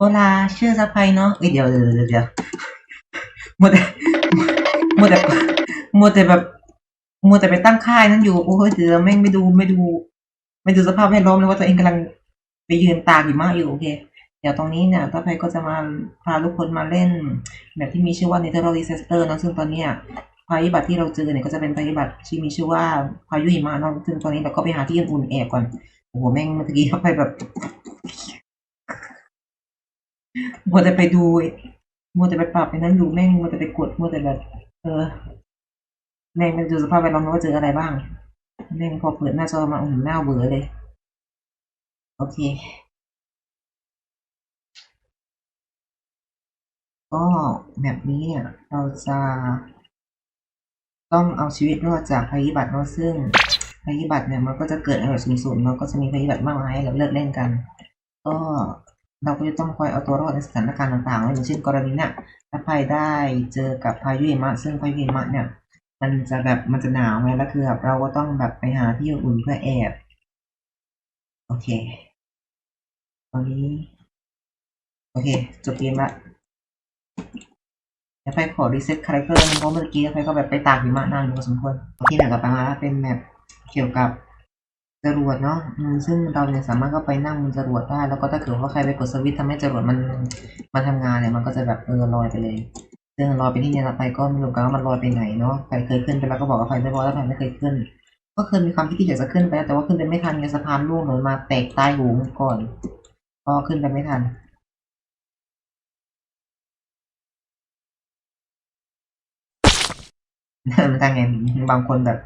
โอลาชื่อสะพายเนาะเอ้ยเดี๋ยวเดี๋ยวเดี๋ยวเดี๋ยวมัวแต่มัวแต่มัวแต่แบบมัวแต่ไปตั้งค่ายนั้นอยู่โอ้ยเดี๋ยวแม่งไม่ดูไม่ดูไม่ดูสภาพแวดล้อมเลยว่าตัวเองกำลังไปยืนตากหิมะอยู่โอเคเดี๋ยวตรงนี้เนี่ยต่อไปก็จะมาพาทุกคนมาเล่น แบบที่มีชื่อว่า Natural Disaster เนะซึ่งตอนเนี้ยภัยพิบัติที่เราเจอเนี่ยก็จะเป็นภัยพิบัติที่มีชื่อว่าพายุหิมะเนอะซึ่งตอนนี้เราก็ไปหาที่อุ่นๆแอบก่อนโอ้โหแม่งเมื่อกี้เข้าไปแบบ มัวแต่ไปดูมัวแต่ไปปรับไปนั้นดูแม่งมัวแต่ไปกดมัวแต่แบบ เออแม่งไมันดูสภาพแวดล้อมว่าเจออะไรบ้างแม่งพอเปิดหน้าจอมาอืมหน้าเบื่อเลย โอเค ก็แบบนี้เนี่ย เราจะต้องเอาชีวิตรอดจากภัยพิบัติเนาะซึ่งภัยพิบัติเนี่ยมันก็จะเกิดในระดับสูงๆเนาะก็จะมีภัยพิบัติมากมายให้เราเลือกเล่นกัน ก็ เราก็จะต้องคอยเอาตัวรอดในสถานการณ์ต่างๆอย่างเช่นกรณีเนี่ยถ้าภัยได้เจอกับพายุหิมะซึ่งพายุหิมะเนี่ย มันจะแบบมันจะหนาวไงแล้วคือแบบเราก็ต้องแบบไปหาที่อุ่นเพื่อแอบโอเค ตอนนี้ โอเค จบเกมละเดี๋ยวไปขอรีเซ็ตคาแรคเตอร์เพราะเมื่อกี้ไปก็แบบไปตากหิมะนานอยู่พอสมควรโอเคแบบต่อไปมาแล้วเป็นแมปเกี่ยวกับ จรวดเนาะซึ่งเราเนี่ยสามารถก็ไปนั่งบนจรวดได้ แล้วก็ถ้าเกิดว่าใครไปกดสวิตช์ทำให้จรวดมันมันทำงานเนี่ยมันก็จะแบบเออลอยไปเลย ซึ่งลอยไปที่เนี่ยไปก็ไม่รู้กันว่ามันลอยไปไหนเนาะใครเคยขึ้นไปแล้วก็บอกว่าใครไม่พอแล้วใครไม่เคยขึ้น ก็เคยมีความคิดที่อยากจะขึ้นไปแต่ว่าขึ้นไปไม่ทันไงสะพานร่วงหล่นมาแตกใต้หูก่อนก็ขึ้นไปไม่ทันมันทางไงบางคนแบบ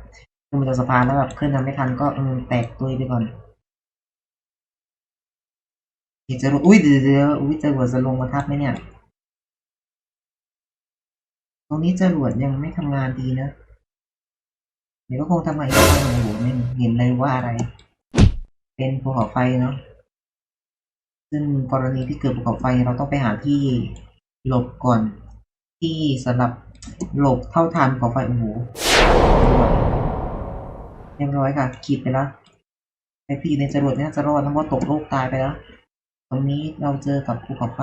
ขึ้นมาจากสะพานแล้วแบบขึ้นมาไม่ทันก็แตกตุยไปก่อนเดี๋ยวจะอุ้ยเดี๋ยวเดี๋ยวอุ้ยจรวดจะลงมาทับไหมเนี่ย ตรงนี้จรวดยังไม่ทำงานดีนะ เดี๋ยวก็คงทำงานอีกครั้งโอ้โหไม่เห็นเลยว่าอะไร เป็นภูเขาไฟเนาะ ซึ่งกรณีที่เกิดภูเขาไฟเราต้องไปหาที่หลบก่อน ที่สำหรับหลบเท่าทานภูเขาไฟโอ้โห รียบร้อยค่ะขีดไปแล้วไอที่อยู่ในจรวดเนี่ยจะรอดทั้งว่าตกโลกตายไปแล้วตรงนี้เราเจอกับภูเขาไฟ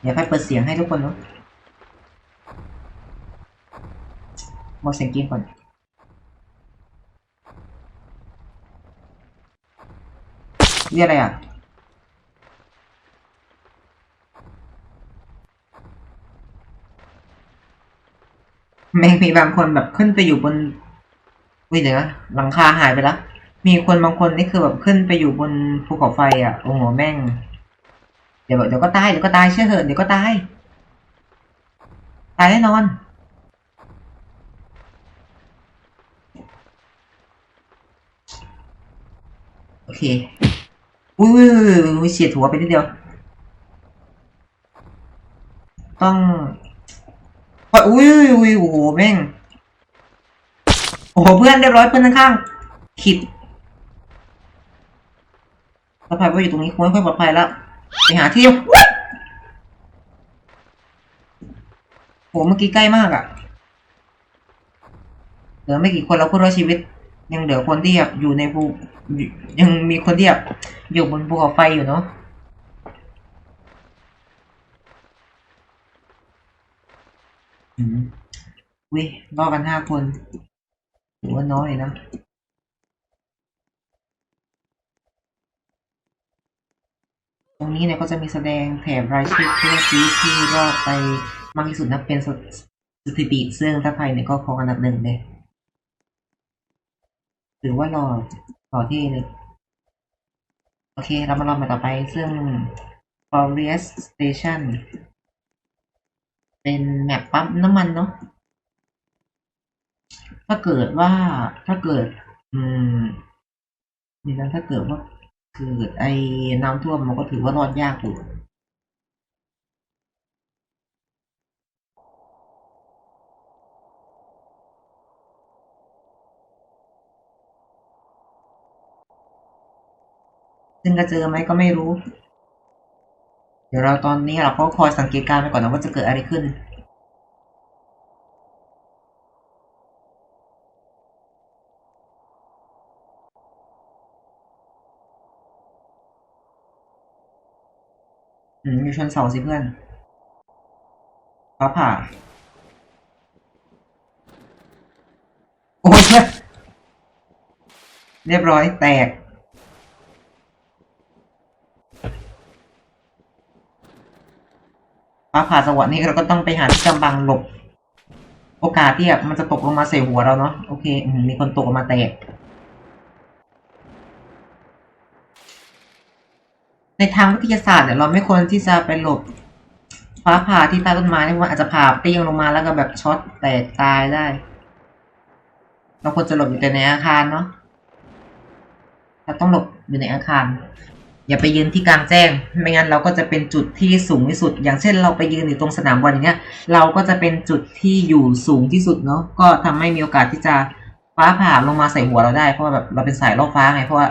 เดี๋ยวไปเปิดเสียงให้ทุกคนเนาะหมดเสียงเกมก่อนนี่อะไรอะ แม่งมีบางคนแบบขึ้นไปอยู่บนวิเดี๋ยวหลังคาหายไปแล้ว มีคนบางคนนี่คือแบบขึ้นไปอยู่บนภูเขาไฟอะโอ้โหแม่ง เดี๋ยวเดี๋ยวก็ตายเดี๋ยวก็ตายเชื่อเถอะเดี๋ยวก็ตาย ตายแน่นอนโอเค อุ้ยอุ้ยอุ้ยอุ้ยเฉียดหัวไปนิดเดียว ต้อง อุ้ยอุ้ยอุ้ยโอ้โหแม่ง โอ้โหเพื่อนเรียบร้อยเพื่อนข้างๆขิดปลอดภัยว่าอยู่ตรงนี้คงไม่ค่อยปลอดภัยแล้วไปหาที่อุ๊ยโหเมื่อกี้ใกล้มากอะเหลือไม่กี่คนแล้วพูดว่าชีวิต ยังเหลือคนที่แบบอยู่ในภูยังมีคนที่แบบอยู่บนภูเขาไฟอยู่เนาะ อืมวิรอกันห้าคนถือว่าน้อยนะตรงนี้เนี่ยก็จะมีแสดงแถบรายชื่อผู้ชี้ที่รอดไปมากที่สุดนับเป็นสถิติซึ่งถ้าไทยเนี่ยก็ครองอันดับหนึ่งเลยถือว่าหล่อหล่อที่เลยโอเค เรามาลองมาต่อไปซึ่ง Forest Station เป็นแมปปั๊มน้ำมันเนาะถ้าเกิดว่าถ้าเกิด อืมนี่นะถ้าเกิดว่าเกิดไอ้น้ำท่วมมันก็ถือว่ารอดยากอยู่ซึ่งจะเจอไหมก็ไม่รู้ เดี๋ยวเราตอนนี้เราก็คอยสังเกตการณ์ไปก่อนนะว่าจะเกิดอะไรขึ้น อืมอยู่ชั้นสองสิเพื่อนฟ้าผ่า โอ้ยเรียบร้อยแตก ฟ้าผ่าสวรรค์นี่เราก็ต้องไปหาที่กำบังหลบ โอกาสที่แบบมันจะตกลงมาใส่หัวเราเนาะโอเคมีคนตกลงมาแตก ในทางวิทยาศาสตร์เนี่ยเราไม่ควรที่จะไปหลบ ฟ้าผ่าที่ใต้ต้นไม้นี่มันอาจจะผ่าเปรี้ยงลงมาแล้วก็แบบช็อตแตกตายได้ เราควรจะหลบอยู่แต่ในอาคารเนาะเราต้องหลบอยู่ในอาคาร อย่าไปยืนที่กลางแจ้ง ไม่งั้นเราก็จะเป็นจุดที่สูงที่สุด อย่างเช่นเราไปยืนอยู่ตรงสนามบอลอย่างเงี้ย เราก็จะเป็นจุดที่อยู่สูงที่สุดเนาะ ก็ทำให้มีโอกาสที่จะฟ้าผ่าลงมาใส่หัวเราได้ เพราะว่าแบบเราเป็นสายล่อฟ้าไง เพราะว่า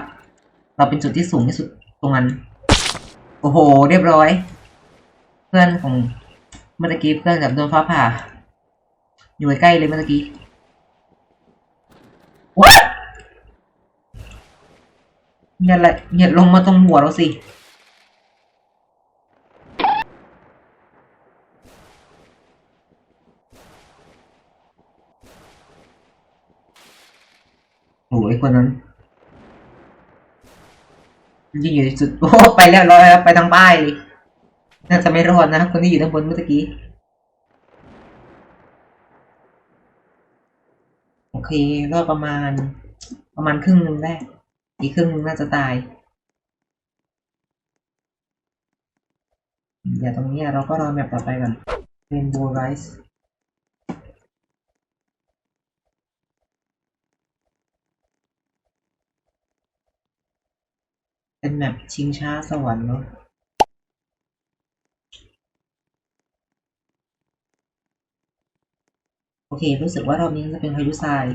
เราเป็นจุดที่สูงที่สุดตรงนั้น โอ้โห เรียบร้อย เพื่อนของเมื่อกี้เพื่อนแบบโดนฟ้าผ่า อยู่ใกล้เลยเมื่อกี้ อย่าละอย่าลงมาตรงหัวเราสิโอ้ยคนนั้นยิงอยู่ที่จุดโอ้ไปแล้วร้อยแล้วไปทางป้ายเลยน่าจะไม่รอดนะคนที่อยู่ด้านบนเมื่อกี้โอเครอดประมาณ ประมาณครึ่งนึงได้ อีกครึ่งหนึงน่าจะตายอย่าตรงนี้เราก็รอแมปต่อไปก่อน Rainbow Rise เป็นแมปชิงช้าสวรรค์เนาะโอเค รู้สึกว่ารอบนี้จะเป็นพายุทราย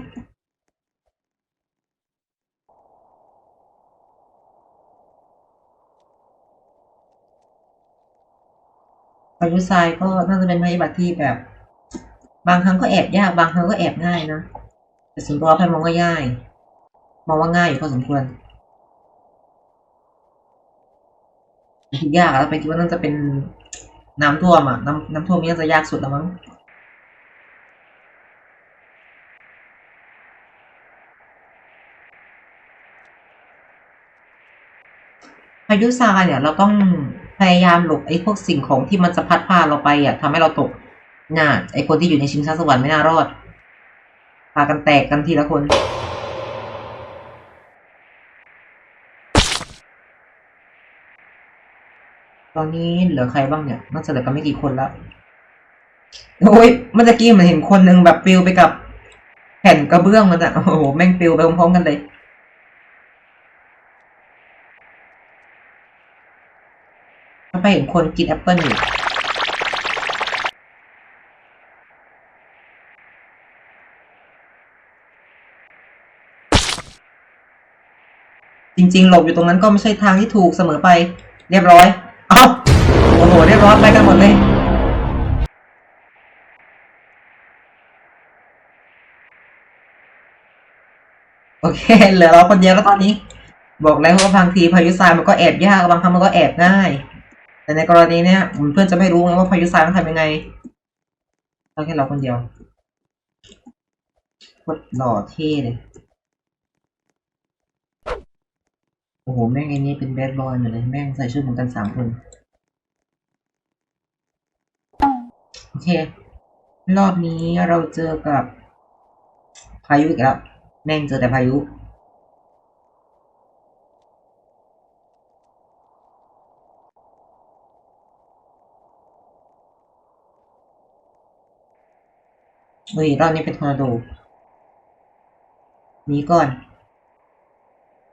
พายุทรายก็น่าจะเป็นภัยพิบัติที่แบบ บางครั้งก็แอบยาก บางครั้งก็แอบง่ายนะแต่ส่วนตัวใครมองว่าง่ายมองว่าง่ายอยู่พอสมควรคิดยากอะแล้วไปคิดว่าน่าจะเป็นน้ำท่วมอะน้ำน้ำท่วมนี่น่าจะยากสุดแล้วมั้งพายุทรายเนี่ยเราต้อง พยายามหลบไอ้พวกสิ่งของที่มันจะพัดพาเราไปอะทำให้เราตกน่าไอ้คนที่อยู่ในชิงช้าสวรรค์ไม่น่ารอด พากันแตกกันทีละคนตอนนี้เหลือใครบ้างเนี่ยน่าจะเหลือกันไม่กี่คนแล้วโอ้ยเมื่อกี้มันเห็นคนหนึ่งแบบปลิวไปกับ แผ่นกระเบื้องมันอะโอ้โหแม่งปลิวไปพร้อมๆกันเลย ถ้าไป เห็นคนกินแอปเปิลอยู่จริงๆ หลบอยู่ตรงนั้นก็ไม่ใช่ทางที่ถูกเสมอไป เรียบร้อย เอ้าโอ้โห เรียบร้อยไปกันหมดเลย โอเค เหลือเราคนเดียวแล้วตอนนี้ บอกแล้วว่าบางทีพายุทรายมันก็แอบยาก บางครั้งมันก็แอบง่าย แต่ในกรณีเนี้ยเพื่อนจะไม่รู้ไงว่าพายุทรายมันทำยังไงเราแค่เราคนเดียวโคตรหล่อเท่เลยโอ้โห แม่งไอ้นี่เป็นแบดบอยหมดเลย แม่งใส่ชุดเหมือนกันสามคน โอเค รอบนี้เราเจอกับพายุอีกแล้ว แม่งเจอแต่พายุ เฮ้ยรอบนี้เป็นทอร์นาโดหนีก่อน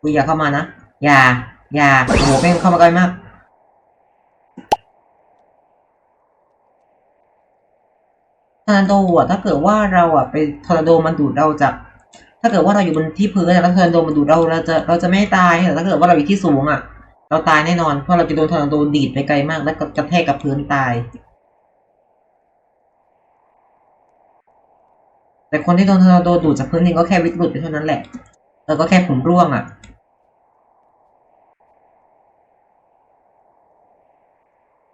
กูอย่าเข้ามานะ อย่า อย่าโอ้โหแม่งเข้ามาใกล้มากทอร์นาโดอะถ้าเกิดว่าเราอะไปทอร์นาโดมันดูดเราจาก ถ้าเกิดว่าเราอยู่บนที่พื้นอะแล้วทอร์นาโดมันดูดเราเราจะเราจะไม่ตายแต่ถ้าเกิดว่าเราอยู่ที่สูงอะ เราตายแน่นอนเพราะเราจะโดนทอร์นาโดดีดไปไกลมาก แล้วก็กระแทกกับพื้นตาย แต่คนที่โดนทอร์นาโดดูดจากพื้นนี่ก็แค่วิกหลุดไปเท่านั้นแหละ แล้วก็แค่ผมร่วงอะอ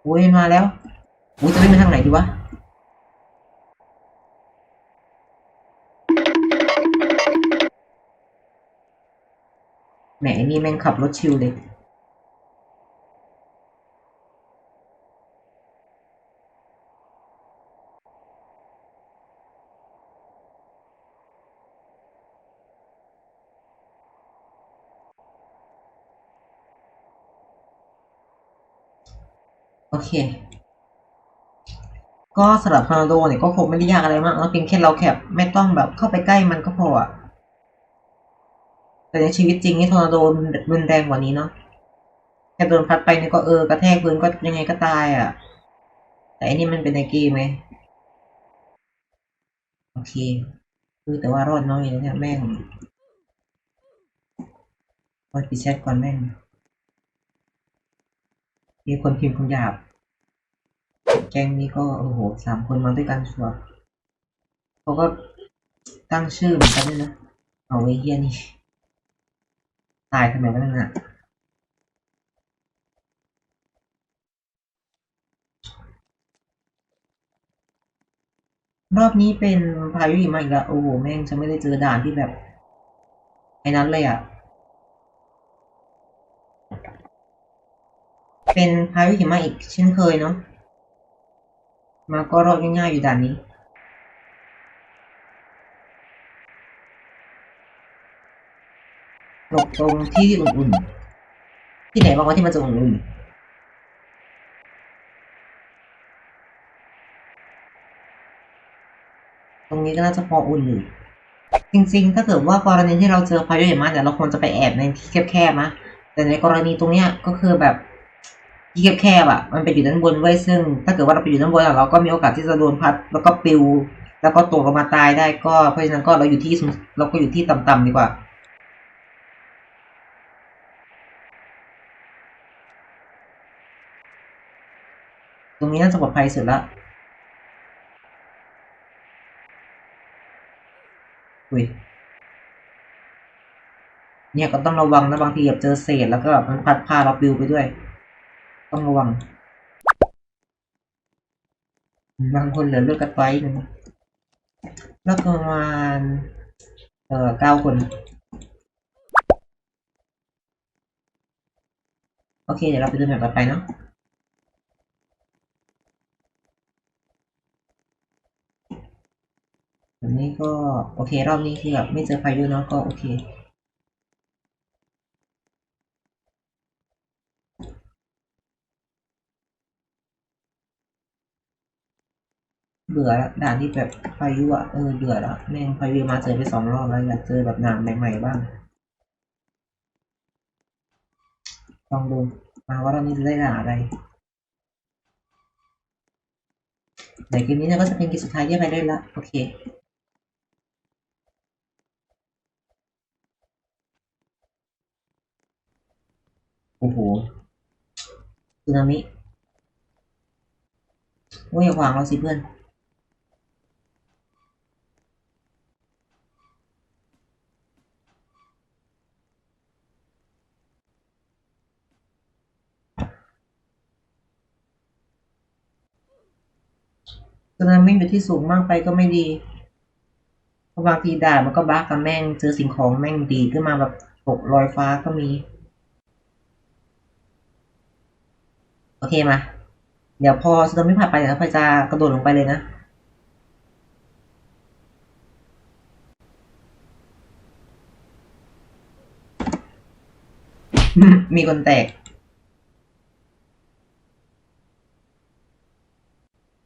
โอ้ยมาแล้วโอ้ยจะวิ่งไปทางไหนดีวะแหมนี่แม่งขับรถชิวเลย โอเค ก็สำหรับทอร์นาโดเนี่ยก็คงไม่ได้ยากอะไรมากแล้วเพียงแค่เราแคบไม่ต้องแบบเข้าไปใกล้มันก็พออะแต่ในชีวิตจริงนี่ทอร์นาโดรุนแรงกว่านี้เนาะแค่โดนพัดไปเนี่ยก็เออกระแทกพื้นก็ยังไงก็ตายอะ แต่อันนี้มันเป็นในเกมไหมโอเคคือแต่ว่ารอดน้อยนะเนี่ยแม่งพอดปิดแชทก่อนแม่ง มีคนพิมพ์คำหยาบ แกงนี้ก็โอ้โหสามคนมาด้วยกันชัวร์เขาก็ตั้งชื่อเหมือนกันด้วยนะ เอาไว้เฮียนี่ ตายทำไมวะนั่นน่ะรอบนี้เป็นพายุหิมะอีกแล้วโอ้โห แม่งจะไม่ได้เจอด่านที่แบบ ไอ้นั้นเลยอะ เป็นพายุหิมะอีกเช่นเคยเนาะมาก็รอบง่ายๆอยู่ด่านนี้ หลบตรงที่อุ่นๆ ที่ไหนบ้างวะที่มันจะอุ่นๆตรงนี้ก็น่าจะพออุ่นอยู่จริงๆ ถ้าเกิดว่ากรณีที่เราเจอพายุหิมะเนี่ยเราควรจะไปแอบในที่แคบๆนะแต่ในกรณีตรงเนี้ยก็คือแบบ ที่แคบๆอะมันไปอยู่ด้านบนไว้ซึ่ง ถ้าเกิดว่าเราไปอยู่ด้านบนอะเราก็มีโอกาสที่จะโดนพัด แล้วก็ปลิว แล้วก็ตกลงมาตายได้ก็เพราะฉะนั้นก็เราอยู่ที่เราก็อยู่ที่ต่ำๆดีกว่าตรงนี้น่าจะปลอดภัยสุดละอุ้ย เนี่ยก็ต้องระวังนะบางทีแบบเจอเศษแล้วก็แบบมันพัดพาเราปลิวไปด้วย ต้องระวัง บางคนเหลือเลือดกระไตหนึ่งแล้วประมาณเอ่อเก้าคน โอเค เดี๋ยวเราไปดูแบบต่อไปเนาะแบบนี้ก็ โอเค รอบนี้คือแบบไม่เจอพายุเนาะก็โอเค เบื่อละด่านที่แบบพายุอะเออเบื่อละแม่งพายุมาเจอไปสองรอบแล้วอยากเจอแบบด่านใหม่ๆบ้างลองดูมาว่ารอบนี้จะได้ด่านอะไรเดี๋ยวเกมนี้เนี่ยก็จะเป็นเกมสุดท้ายที่ไปได้ละโอเคโอ้โหสึนามิโอ้ยอย่าขวางเราสิเพื่อน สึนามิอยู่ที่สูงมากไปก็ไม่ดีบางทีด่ามันก็บั๊กกับแม่งเจอสิ่งของแม่งดีขึ้นมาแบบตกลอยฟ้าก็มี โอเคมา เดี๋ยวพอสึนามิผ่านไปเดี๋ยวพายจะกระโดดลงไปเลยนะมีคนแตก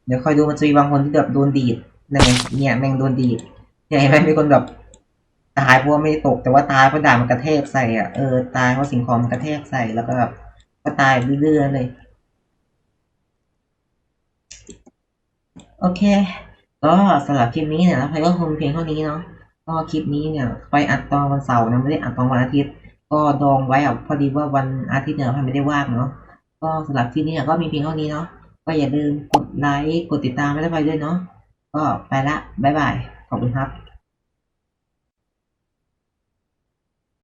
เดี๋ยวคอยดูมันจะมีบางคนที่แบบโดนดีดนั่นเนี่ยแม่งโดนดีดเนี่ยเห็นไหมมีคนแบบตายเพราะไม่ตกแต่ว่าตายเพราะด่ามันกระแทกใส่อะเออตายเพราะสิ่งของมันกระแทกใส่แล้วก็แบบก็ตายเรื่อยๆเลย โอเค ก็สำหรับคลิปนี้เนี่ยพายก็คงเพียงเท่านี้เนาะก็คลิปนี้เนี่ยไปอัดตอนวันเสาร์นะไม่ได้อัดตอนวันอาทิตย์ ก็ดองไว้อะพอดีว่าวันอาทิตย์เนี่ยพายไม่ได้ว่างเนาะก็สำหรับคลิปนี้เนี่ยก็มีเพียงเท่านี้เนาะ ก็อย่าลืมกดไลค์ กดติดตามไม่ได้ไปด้วยเนาะ ก็ไปละ บ๊ายบาย ขอบคุณครับ